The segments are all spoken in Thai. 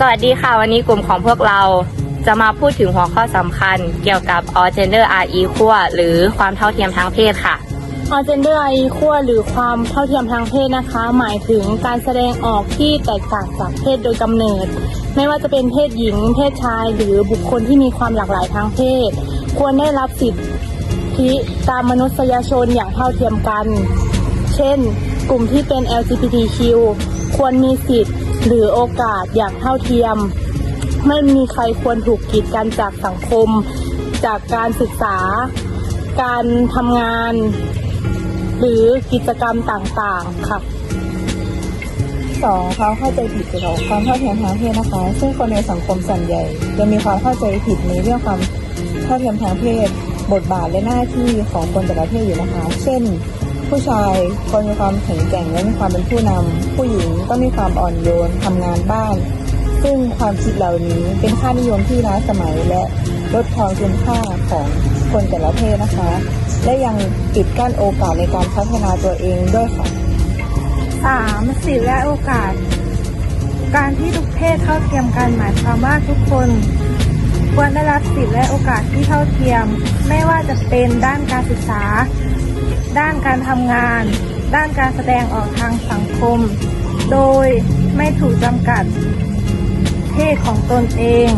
สวัสดีค่ะ วันนี้กลุ่มของพวกเราจะมาพูดถึงหัวข้อสำคัญ เกี่ยวกับ all gender are equal หรือความเท่าเทียมทางเพศค่ะออเจนเดอร์ไอขั้วหรือความเท่าเทียมทางเพศนะคะ หมายถึงการแสดงออกที่แตกต่างจากเพศโดยกำเนิด ไม่ว่าจะเป็นเพศหญิง เพศชาย หรือบุคคลที่มีความหลากหลายทางเพศ ควรได้รับสิทธิตามมนุษยชนอย่างเท่าเทียมกัน เช่น กลุ่มที่เป็น LGBTQ ควรมีสิทธิ์ หรือโอกาสอย่างเท่าเทียม ไม่มีใครควรถูกกีดกันจากสังคม จากการศึกษา การทำงาน หรือกิจกรรมต่างๆ ค่ะสองความเข้าใจผิดเกี่ยวกับความเท่าเทียมทางเพศนะคะ ซึ่งคนในสังคมส่วนใหญ่จะมีความเข้าใจผิดในเรื่องความเท่าเทียมทางเพศ บทบาทและหน้าที่ของคนแต่ละเพศอยู่นะคะ เช่น ผู้ชายควรมีความแข็งแกร่งและมีความเป็นผู้นำ ผู้หญิงต้องมีความอ่อนโยนทำงานบ้าน ซึ่งความคิดเหล่านี้เป็นค่านิยมที่ล้าสมัยและลดทอนคุณค่าของคนแต่ละเพศนะคะ และยังปิดกั้นโอกาสในการพัฒนาตัวเองด้วยค่ะ 3. สิทธิและโอกาส การที่ทุกเพศเท่าเทียมกันหมายความว่าทุกคนควรได้รับสิทธิและโอกาสที่เท่าเทียม ไม่ว่าจะเป็นด้านการศึกษา ด้านการทำงาน ด้านการแสดงออกทางสังคม โดยไม่ถูกจำกัด เพศของตนเอง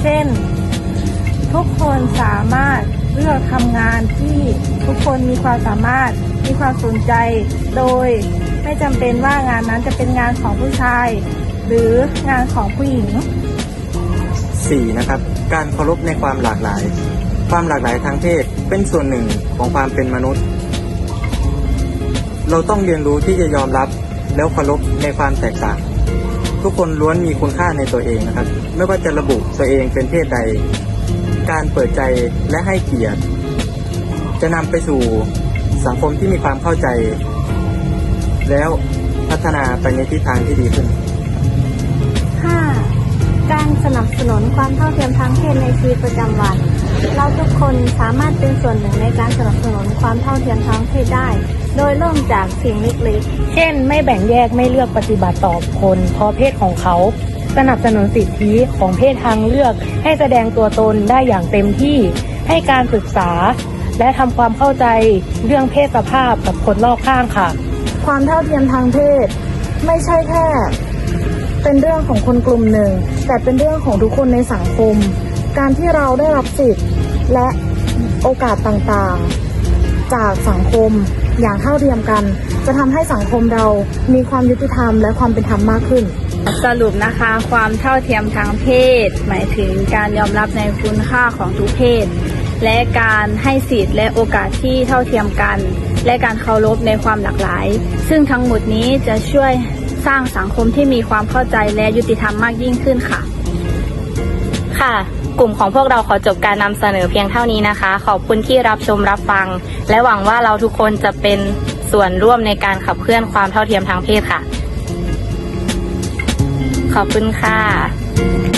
เช่น ทุกคนสามารถเลือกทำงานที่ทุกคนมีความสามารถมีความสนใจ โดยไม่จำเป็นว่างานนั้นจะเป็นงานของผู้ชาย หรืองานของผู้หญิง 4. นะครับ การเคารพในความหลากหลาย ความหลากหลายทางเพศเป็นส่วนหนึ่งของความเป็นมนุษย์ เราต้องเรียนรู้ที่จะยอมรับแล้วเคารพในความแตกต่าง ทุกคนล้วนมีคุณค่าในตัวเองนะครับ ไม่ว่าจะระบุตัวเองเป็นเพศใด การเปิดใจและให้เกียรติ จะนำไปสู่สังคมที่มีความเข้าใจ แล้วพัฒนาไปในทิศทางที่ดีขึ้น 5. การสนับสนุนความเท่าเทียมทางเพศในชีวิตประจำวัน เราทุกคนสามารถเป็นส่วนหนึ่งในการสนับสนุนความเท่าเทียมทางเพศได้ โดยเริ่มจากสิ่งเล็กๆ เช่น ไม่แบ่งแยกไม่เลือกปฏิบัติต่อคนเพราะเพศของเขา สนับสนุนสิทธิของเพศทางเลือก ให้แสดงตัวตนได้อย่างเต็มที่ ให้การศึกษา และทำความเข้าใจเรื่องเพศสภาพกับคนรอบข้างค่ะ ความเท่าเทียมทางเพศ ไม่ใช่แค่ เป็นเรื่องของคนกลุ่มหนึ่ง แต่เป็นเรื่องของทุกคนในสังคม การที่เราได้รับสิทธิ์และโอกาสต่างๆ จากสังคมอย่างเท่าเทียมกัน จะทำให้สังคมเรามีความยุติธรรมและความเป็นธรรมมากขึ้น สรุปนะคะ ความเท่าเทียมทางเพศ หมายถึงการยอมรับในคุณค่าของทุกเพศ และการให้สิทธิ์และโอกาสที่เท่าเทียมกัน และการเคารพในความหลากหลาย ซึ่งทั้งหมดนี้จะช่วยสร้างสังคมที่มีความเข้าใจและยุติธรรมมากยิ่งขึ้นค่ะ ค่ะ กลุ่มของพวกเราขอจบการนำเสนอเพียงเท่านี้นะคะ ขอบคุณที่รับชมรับฟัง และหวังว่าเราทุกคนจะเป็นส่วนร่วมในการขับเคลื่อนความเท่าเทียมทางเพศค่ะ ขอบคุณค่ะ